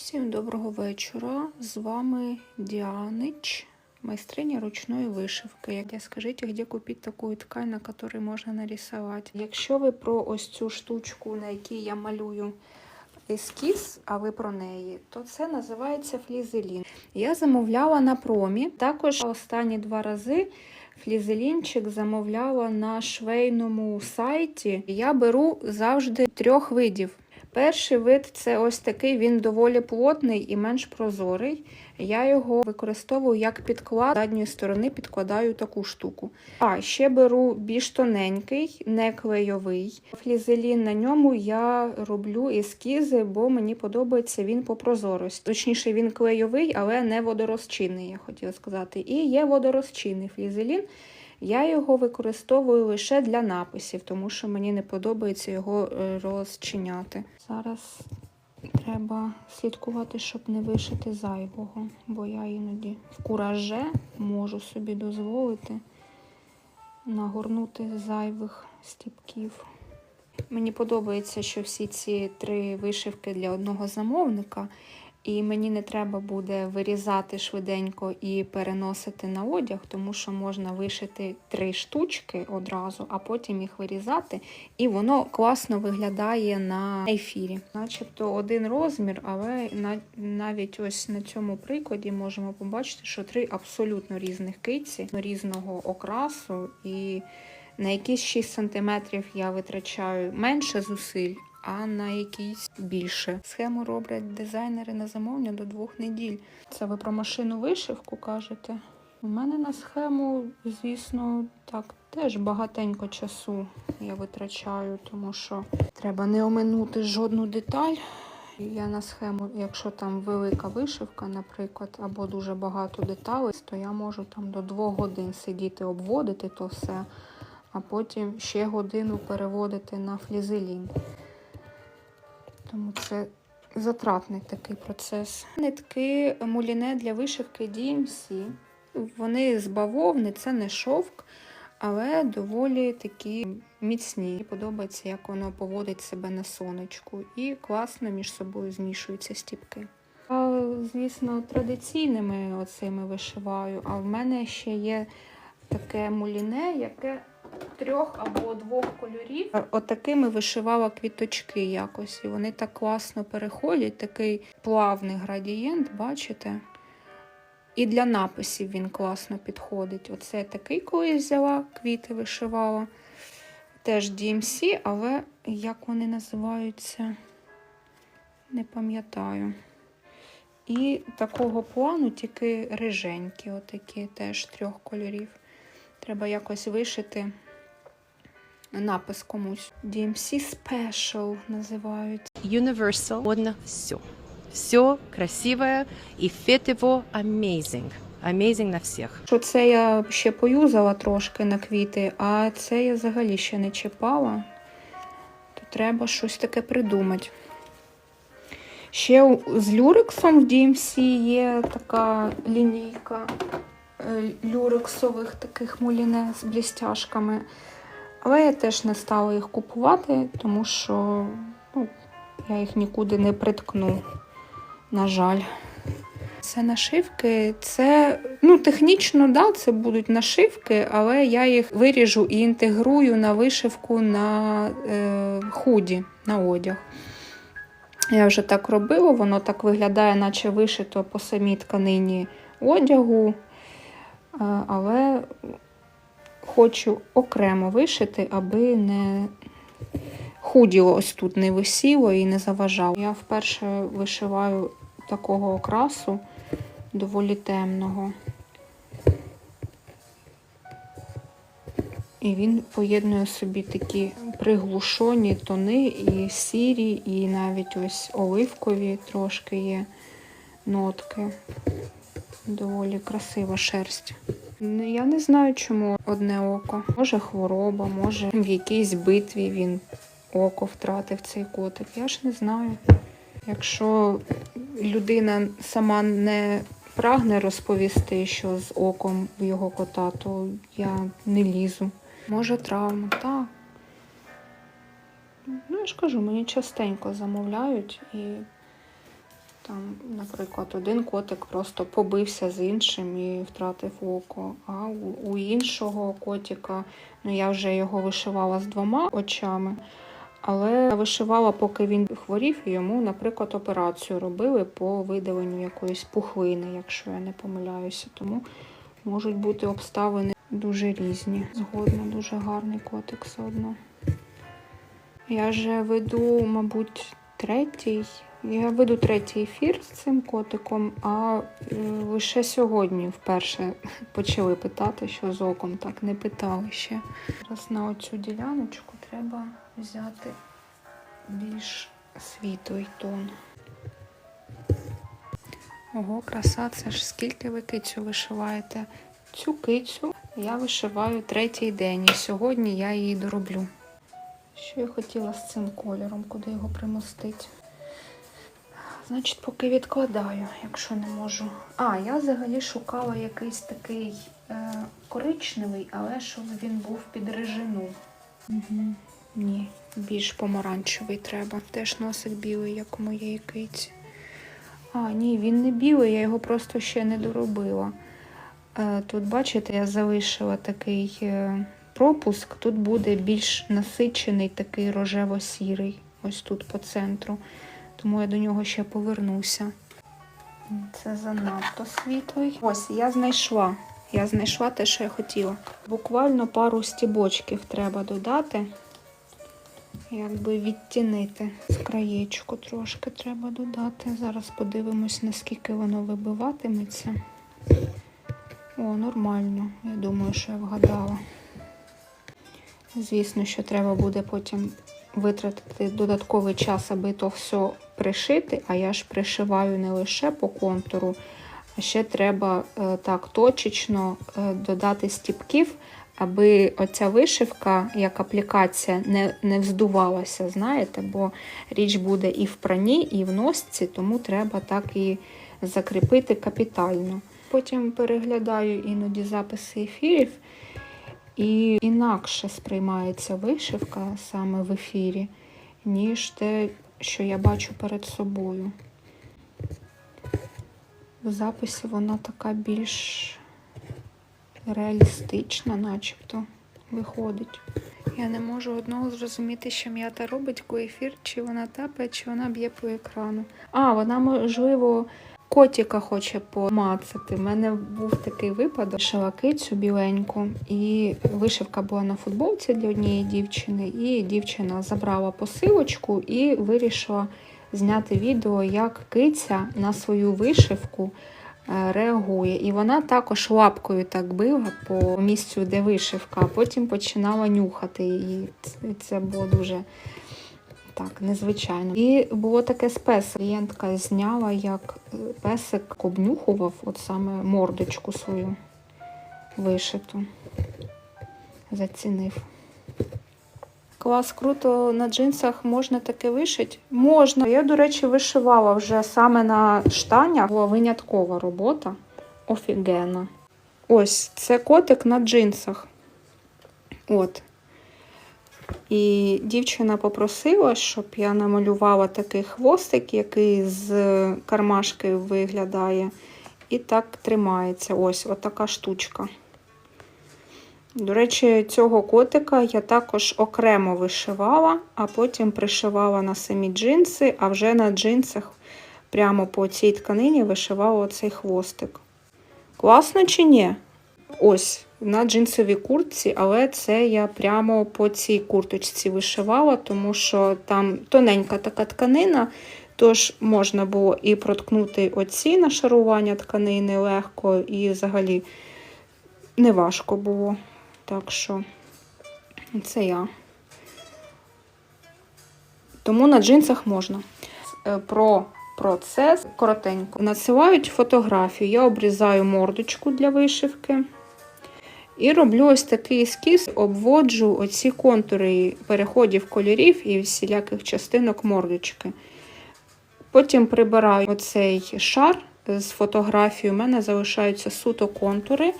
Всім доброго вечора. З вами Діанич, майстриня ручної вишивки. Я скажіть, де купити таку ткань, на якій можна нарисувати? Якщо ви про ось цю штучку, на якій я малюю ескіз, а ви про неї, то це називається флізелін. Я замовляла на промі. Також останні два рази флізелінчик замовляла на швейному сайті. Я беру завжди трьох видів. Перший вид це ось такий, він доволі плотний і менш прозорий. Я його використовую як підклад. З задньої сторони підкладаю таку штуку. А ще беру більш тоненький, не клейовий. Флізелін на ньому я роблю ескізи, бо мені подобається він по прозорості. Точніше, він клейовий, але не водорозчинний, я хотіла сказати. І є водорозчинний флізелін. Я його використовую лише для написів, тому що мені не подобається його е, розчиняти. Зараз треба слідкувати, щоб не вишити зайвого, бо я іноді в кураже можу собі дозволити нагорнути зайвих стіпків. Мені подобається, що всі ці три вишивки для одного замовника. І мені не треба буде вирізати швиденько і переносити на одяг, тому що можна вишити три штучки одразу, а потім їх вирізати, і воно класно виглядає на ефірі. Начебто один розмір, але навіть ось на цьому прикладі можемо побачити, що три абсолютно різних киці, різного окрасу, і на якісь 6 см я витрачаю менше зусиль а на якісь більше. Схему роблять дизайнери на замовлення до двох неділь. Це ви про машину вишивку кажете? У мене на схему, звісно, так, теж багатенько часу я витрачаю, тому що треба не оминути жодну деталь. Я на схему, якщо там велика вишивка, наприклад, або дуже багато деталей, то я можу там до двох годин сидіти, обводити то все, а потім ще годину переводити на флізелін. Тому це затратний такий процес. Нитки муліне для вишивки DMC. Вони з бавовни, це не шовк, але доволі такі міцні. Мені подобається, як воно поводить себе на сонечку. І класно між собою змішуються стіпки. А, Звісно, традиційними оцими вишиваю, а в мене ще є таке муліне, яке трьох або двох кольорів. Отакими вишивала квіточки якось. І вони так класно переходять, такий плавний градієнт, бачите? І для написів він класно підходить. Оце такий колись взяла, квіти вишивала. Теж DMC, але як вони називаються, не пам'ятаю. І такого плану тільки риженькі, отакі теж трьох кольорів. Треба якось вишити напис комусь. DMC Special називають. Universal модно все. Все красивое и фет его amazing. Amazing на всіх. Що це я ще поюзала трошки на квіти, а це я взагалі ще не чіпала. То треба щось таке придумати. Ще з люрексом в DMC є така лінійка люрексових таких муліне з блістяшками. Але я теж не стала їх купувати, тому що ну, я їх нікуди не приткну, на жаль. Це нашивки, це ну, технічно, да, це будуть нашивки, але я їх виріжу і інтегрую на вишивку на е, худі, на одяг. Я вже так робила, воно так виглядає, наче вишито по самій тканині одягу. Але хочу окремо вишити, аби не худіло ось тут не висіло і не заважало. Я вперше вишиваю такого окрасу доволі темного. І він поєднує собі такі приглушені тони, і сірі, і навіть ось оливкові трошки є нотки. Доволі красива шерсть. Я не знаю, чому одне око. Може хвороба, може в якійсь битві він око втратив цей котик. Я ж не знаю. Якщо людина сама не прагне розповісти, що з оком в його кота, то я не лізу. Може травма, так. Ну, я ж кажу, мені частенько замовляють і Там, наприклад, один котик просто побився з іншим і втратив око. А у, іншого котика, ну я вже його вишивала з двома очами, але вишивала, поки він хворів, і йому, наприклад, операцію робили по видаленню якоїсь пухлини, якщо я не помиляюся. Тому можуть бути обставини дуже різні. Згодна, дуже гарний котик все одно. Я вже веду, мабуть, третій. Я веду третій ефір з цим котиком, а е, лише сьогодні вперше почали питати, що з оком так не питали ще. Зараз на оцю діляночку треба взяти більш світлий тон. Ого, краса, це ж скільки ви кицю вишиваєте? Цю кицю я вишиваю третій день, і сьогодні я її дороблю. Що я хотіла з цим кольором, куди його примостити? Значить, поки відкладаю, якщо не можу. А, я взагалі шукала якийсь такий е, коричневий, але щоб він був під режину. Угу. Ні, більш помаранчевий треба. Теж носить білий, як у моєї киці. А, ні, він не білий, я його просто ще не доробила. Е, Тут, бачите, я залишила такий е, пропуск. Тут буде більш насичений такий рожево-сірий, ось тут по центру. Тому я до нього ще повернуся. Це занадто світлий. Ось, я знайшла. Я знайшла те, що я хотіла. Буквально пару стібочків треба додати. Якби відтінити з краєчку трошки треба додати. Зараз подивимось, наскільки воно вибиватиметься. О, нормально. Я думаю, що я вгадала. Звісно, що треба буде потім витратити додатковий час, аби то все пришити, а я ж пришиваю не лише по контуру, а ще треба е, так точечно е, додати стіпків, аби оця вишивка, як аплікація, не, не вздувалася, знаєте, бо річ буде і в прані, і в носці, тому треба так і закріпити капітально. Потім переглядаю іноді записи ефірів. І інакше сприймається вишивка саме в ефірі, ніж те, що я бачу перед собою. В записі вона така більш реалістична, начебто, виходить. Я не можу одного зрозуміти, що м'ята робить коефір, чи вона тапає, чи вона б'є по екрану. А, вона, можливо, котика хоче помацати. У мене був такий випадок, шила кицю біленьку, і вишивка була на футболці для однієї дівчини, і дівчина забрала посилочку і вирішила зняти відео, як киця на свою вишивку е, реагує. І вона також лапкою так била по місцю, де вишивка, а потім починала нюхати її. Це було дуже так, незвичайно. І було таке з песик. Клієнтка зняла, як е, песик обнюхував от саме мордочку свою вишиту. Зацінив. Клас, круто на джинсах можна таке вишити? Можна. Я, до речі, вишивала вже саме на штанях. Була виняткова робота. Офігенна. Ось, це котик на джинсах. От. І дівчина попросила, щоб я намалювала такий хвостик, який з кармашки виглядає. І так тримається. Ось отака штучка. До речі, цього котика я також окремо вишивала, а потім пришивала на самі джинси, а вже на джинсах прямо по цій тканині вишивала оцей хвостик. Класно чи ні? Ось на джинсовій куртці, але це я прямо по цій курточці вишивала, тому що там тоненька така тканина, тож можна було і проткнути оці нашарування тканини легко, і взагалі не важко було. Так що це я. Тому на джинсах можна. Е, Про процес коротенько. Надсилають фотографію. Я обрізаю мордочку для вишивки. І роблю ось такий ескіз, обводжу оці контури переходів кольорів і всіляких частинок мордочки. Потім прибираю оцей шар з фотографією. У мене залишаються суто контури.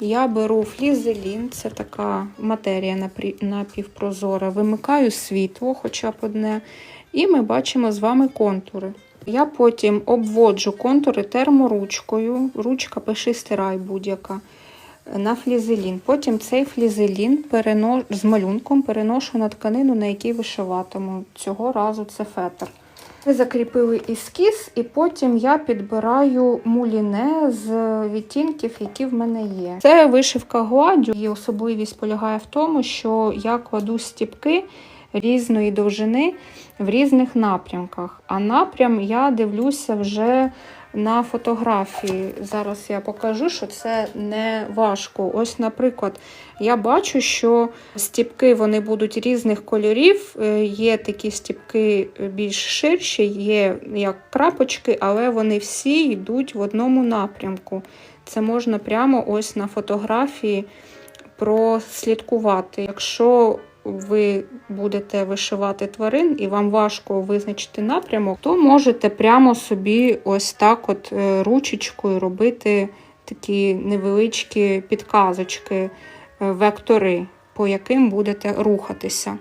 Я беру флізелін, це така матерія напівпрозора. Вимикаю світло, хоча б одне, і ми бачимо з вами контури. Я потім обводжу контури терморучкою, ручка пиши стирай будь-яка на флізелін. Потім цей флізелін перено... з малюнком переношу на тканину, на якій вишиватиму. Цього разу це фетр. Ми закріпили ескіз, і потім я підбираю муліне з відтінків, які в мене є. Це вишивка гладдю. Її особливість полягає в тому, що я кладу стіпки різної довжини в різних напрямках. А напрям я дивлюся вже на фотографії. Зараз я покажу, що це не важко. Ось, наприклад, я бачу, що стіпки вони будуть різних кольорів. Е, Є такі стіпки більш ширші, є як крапочки, але вони всі йдуть в одному напрямку. Це можна прямо ось на фотографії прослідкувати. Якщо ви будете вишивати тварин і вам важко визначити напрямок, то можете прямо собі ось так от е, ручечкою робити такі невеличкі підказочки, е, вектори, по яким будете рухатися.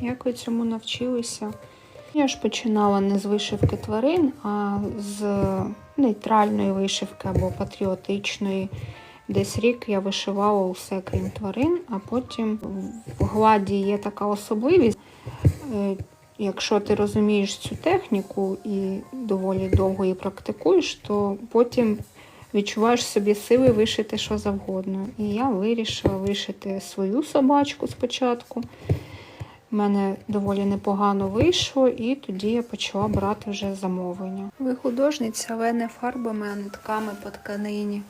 Як ви цьому навчилися? Я ж починала не з вишивки тварин, а з нейтральної вишивки або патріотичної. Десь рік я вишивала усе крім тварин, а потім в гладі є така особливість. е, Якщо ти розумієш цю техніку і доволі довго її практикуєш, то потім відчуваєш собі сили вишити що завгодно. І я вирішила вишити свою собачку спочатку. У мене доволі непогано вийшло, і тоді я почала брати вже замовлення. Ви художниця, але не фарбами, а нитками по тканині.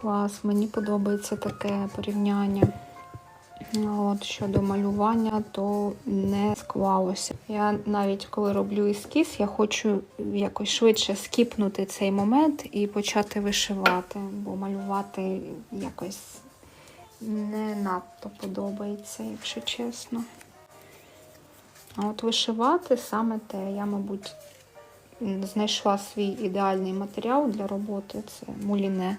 Клас, мені подобається таке порівняння. От щодо малювання, то не склалося. Я навіть коли роблю ескіз, я хочу якось швидше скіпнути цей момент і почати вишивати, бо малювати якось не надто подобається, якщо чесно. А от вишивати саме те, я, мабуть, знайшла свій ідеальний матеріал для роботи це муліне.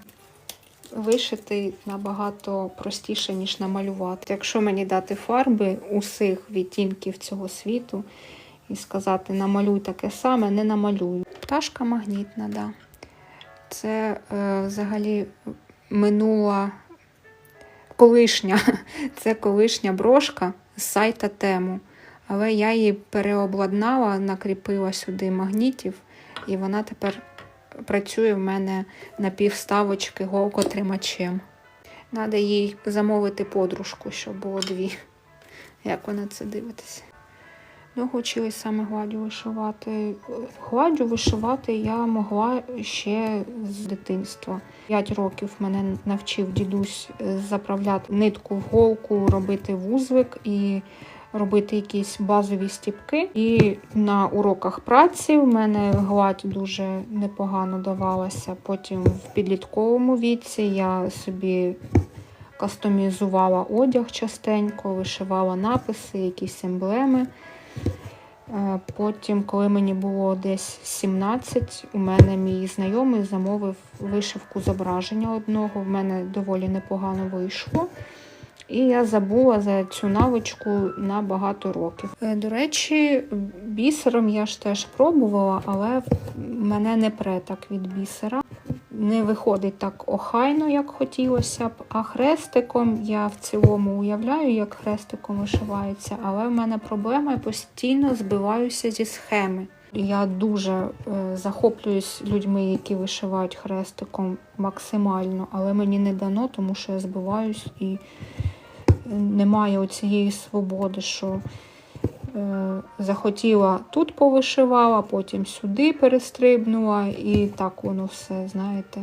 Вишити набагато простіше, ніж намалювати. Якщо мені дати фарби усіх відтінків цього світу і сказати намалюй таке саме, не намалюю. Пташка магнітна, да. Це е, взагалі минула колишня, це колишня брошка з сайта тему. Але я її переобладнала, накріпила сюди магнітів, і вона тепер працює в мене на півставочки голкотримачем. Треба їй замовити подружку, щоб було дві. Як ви на це дивитеся? Довго вчилась саме гладдю вишивати. Гладдю вишивати я могла ще з дитинства. П'ять років мене навчив дідусь заправляти нитку в голку, робити вузлик і робити якісь базові стіпки. І на уроках праці в мене гладь дуже непогано давалася. Потім в підлітковому віці я собі кастомізувала одяг частенько, вишивала написи, якісь емблеми. Е, Потім, коли мені було десь 17, у мене мій знайомий замовив вишивку зображення одного. В мене доволі непогано вийшло. І я забула за цю навичку на багато років. Е, До речі, бісером я ж теж пробувала, але мене не пре так від бісера. Не виходить так охайно, як хотілося б. А хрестиком я в цілому уявляю, як хрестиком вишивається, але в мене проблема я постійно збиваюся зі схеми. Я дуже е, захоплююсь людьми, які вишивають хрестиком максимально, але мені не дано, тому що я збиваюсь і немає оцієї свободи, що е, захотіла тут повишивала, потім сюди перестрибнула, і так воно все, знаєте,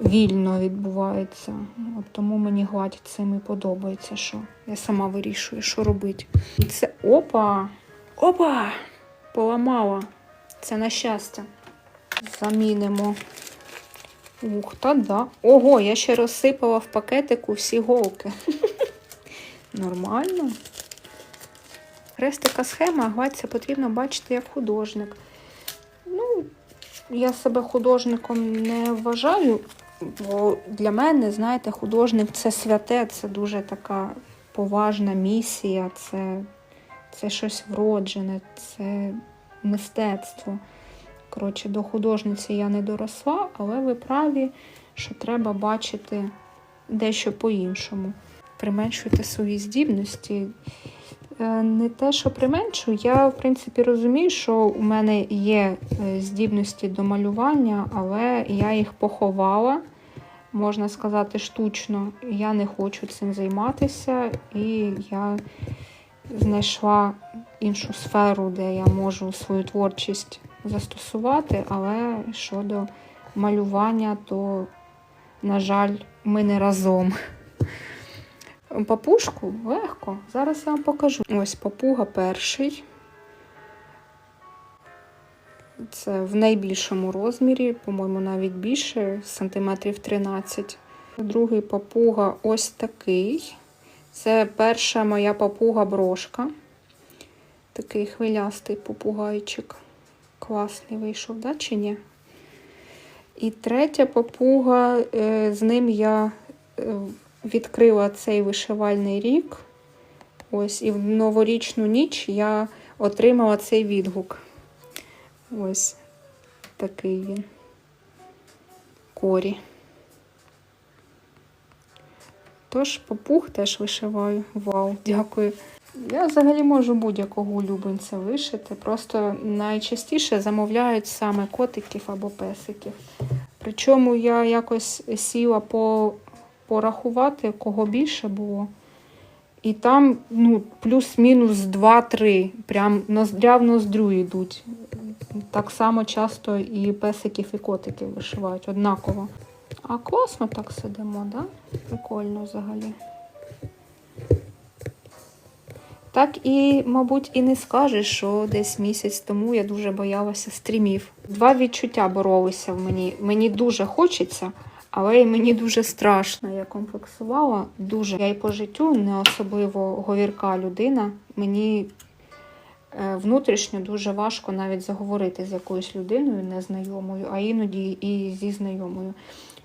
вільно відбувається. От тому мені гладь цим і подобається, що я сама вирішую, що робити. І це опа! Опа! Поламала. Це на щастя. Замінимо. Ух, та да. Ого, я ще розсипала в пакетику всі голки. Нормально. Хрестика схема, гладься потрібно бачити як художник. Ну, я себе художником не вважаю, бо для мене, знаєте, художник це святе, це дуже така поважна місія, це, це щось вроджене, це мистецтво. Коротше, до художниці я не доросла, але ви праві, що треба бачити дещо по-іншому. Применшуйте свої здібності. Е, Не те, що применшую, я в принципі розумію, що у мене є е, здібності до малювання, але я їх поховала, можна сказати, штучно. Я не хочу цим займатися, і я знайшла іншу сферу, де я можу свою творчість застосувати, але щодо малювання, то, на жаль, ми не разом. Папушку легко. Зараз я вам покажу. Ось папуга перший. Це в найбільшому розмірі, по-моєму, навіть більше, сантиметрів 13. Другий папуга ось такий. Це перша моя папуга брошка. Такий хвилястий попугайчик. Класний вийшов, да, чи ні? І третя папуга, е, з ним я е, відкрила цей вишивальний рік. Ось, і в новорічну ніч я отримала цей відгук. Ось такий він. Корі. Тож папуг теж вишиваю. Вау, дякую. Я взагалі можу будь-якого улюбленця вишити. Просто найчастіше замовляють саме котиків або песиків. Причому я якось сіла по, порахувати, кого більше було. І там ну, плюс-мінус 2-3. Прям ноздря в ноздрю йдуть. Так само часто і песиків, і котиків вишивають однаково. А класно так сидимо, да? Прикольно взагалі. Так і, мабуть, і не скажеш, що десь місяць тому я дуже боялася стрімів. Два відчуття боролися в мені. Мені дуже хочеться, але й мені дуже страшно. Я комплексувала дуже. Я й по життю не особливо говірка людина. Мені е, внутрішньо дуже важко навіть заговорити з якоюсь людиною незнайомою, а іноді і зі знайомою.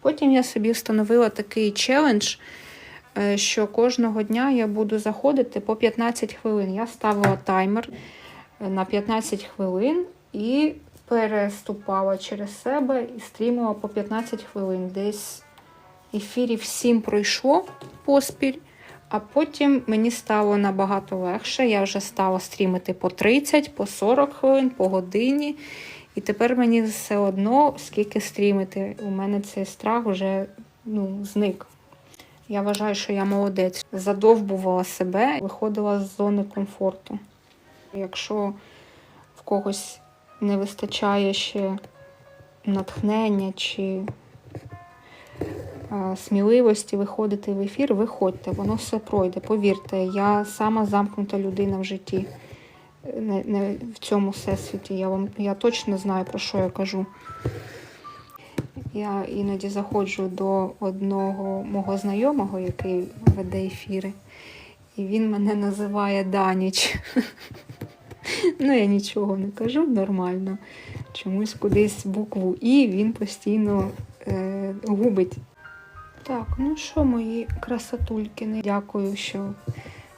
Потім я собі встановила такий челендж, е, що кожного дня я буду заходити по 15 хвилин. Я ставила таймер е, на 15 хвилин і переступала через себе і стрімила по 15 хвилин. Десь ефірів 7 пройшло поспіль, а потім мені стало набагато легше. Я вже стала стрімити по 30, по 40 хвилин, по годині. І тепер мені все одно, скільки стрімити. У мене цей страх вже ну, зник. Я вважаю, що я молодець. Задовбувала себе, виходила з зони комфорту. Якщо в когось не вистачає ще натхнення чи сміливості виходити в ефір, виходьте, воно все пройде. Повірте, я сама замкнута людина в житті. Не, не в цьому всесвіті. Я вам я точно знаю, про що я кажу. Я іноді заходжу до одного мого знайомого, який веде ефіри, і він мене називає Даніч. Ну, я нічого не кажу, нормально. Чомусь кудись букву І він постійно е, губить. Так, ну що, мої красотулькини, дякую, що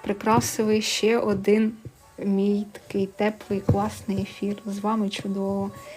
прикрасили ще один мій такий теплий, класний ефір. З вами чудово.